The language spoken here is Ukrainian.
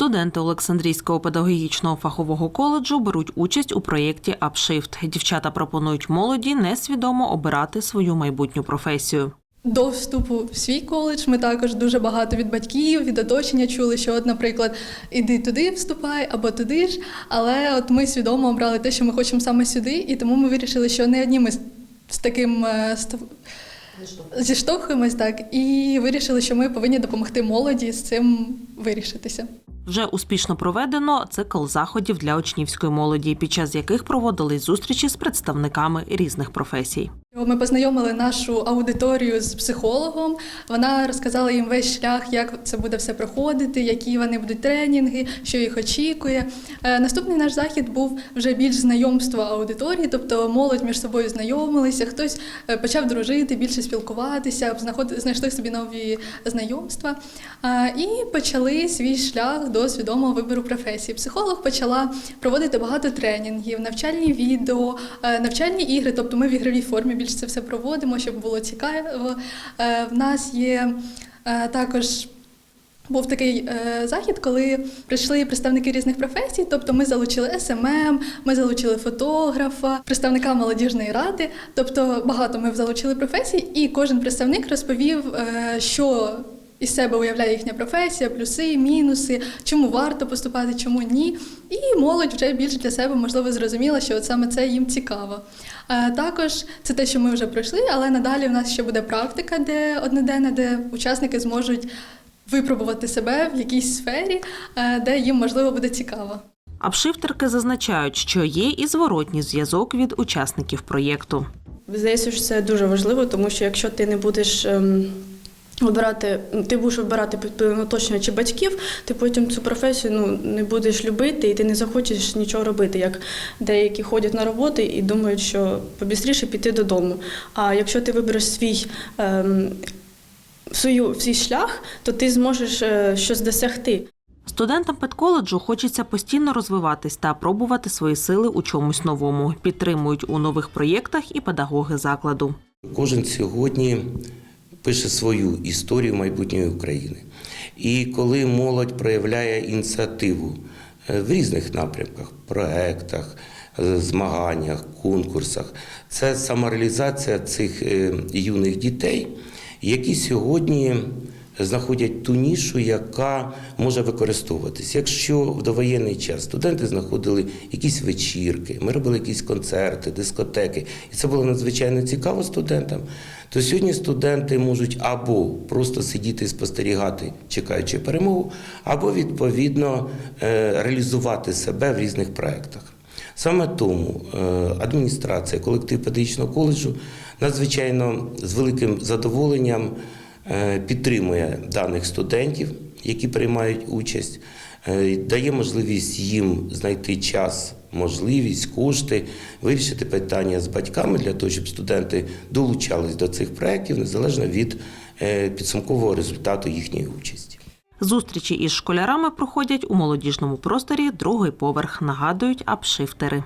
Студенти Олександрійського педагогічного фахового коледжу беруть участь у проєкті «Апшифт». Дівчата пропонують молоді несвідомо обирати свою майбутню професію. До вступу в свій коледж ми також дуже багато від батьків, від оточення чули, що, от, наприклад, іди туди, вступай або туди ж. Але от ми свідомо обрали те, що ми хочемо саме сюди, і тому ми вирішили, що не одні ми з, таким е, зіштовхуємось, так, і вирішили, що ми повинні допомогти молоді з цим вирішитися. Вже успішно проведено цикл заходів для учнівської молоді, під час яких проводились зустрічі з представниками різних професій. Ми познайомили нашу аудиторію з психологом. Вона розказала їм весь шлях, як це буде все проходити, які вони будуть тренінги, що їх очікує. Е, Наступний наш захід був вже більш знайомство аудиторії, тобто молодь між собою знайомилися, хтось е, почав дружити, більше спілкуватися, знайшли собі нові знайомства Е, і почали свій шлях до свідомого вибору професії. Психолог почала проводити багато тренінгів, навчальні відео, навчальні ігри. Тобто ми в ігровій формі більше це все проводимо, щоб було цікаво. Е, В нас є е, також. Був такий е, захід, коли прийшли представники різних професій. Тобто ми залучили СММ, ми залучили фотографа, представника молодіжної ради. Тобто багато ми залучили професій, і кожен представник розповів, е, що із себе уявляє їхня професія, плюси, мінуси, чому варто поступати, чому ні. І молодь вже більш для себе можливо зрозуміла, що от саме це їм цікаво. Е, Також це те, що ми вже пройшли, але надалі в нас ще буде практика, де одноденна, де учасники зможуть випробувати себе в якійсь сфері, е, де їм можливо буде цікаво. Апшифтерки зазначають, що є і зворотній зв'язок від учасників проєкту. Здається, що це дуже важливо, тому що якщо ти не будеш. Обирати, ти будеш обирати під оточення батьків, ти потім цю професію ну, не будеш любити і ти не захочеш нічого робити, як деякі ходять на роботи і думають, що побістріше піти додому. А якщо ти вибереш свій, ем, свою, свій шлях, то ти зможеш е, щось досягти. Студентам педколеджу хочеться постійно розвиватись та пробувати свої сили у чомусь новому. Підтримують у нових проєктах і педагоги закладу. Кожен сьогодні пише свою історію майбутньої України. І коли молодь проявляє ініціативу е, в різних напрямках, проектах, е, змаганнях, конкурсах, це самореалізація цих е, юних дітей, які сьогодні знаходять ту нішу, яка може використовуватись. Якщо в довоєнний час студенти знаходили якісь вечірки, ми робили якісь концерти, дискотеки, і це було надзвичайно цікаво студентам, то сьогодні студенти можуть або просто сидіти і спостерігати, чекаючи перемогу, або відповідно е, реалізувати себе в різних проєктах. Саме тому е, адміністрація, колектив педагогічного коледжу надзвичайно з великим задоволенням підтримує даних студентів, які приймають участь, е, дає можливість їм знайти час, можливість, кошти, вирішити питання з батьками для того, щоб студенти долучались до цих проєктів незалежно від е, підсумкового результату їхньої участі. Зустрічі із школярами проходять у молодіжному просторі другий поверх, нагадують апшифтери.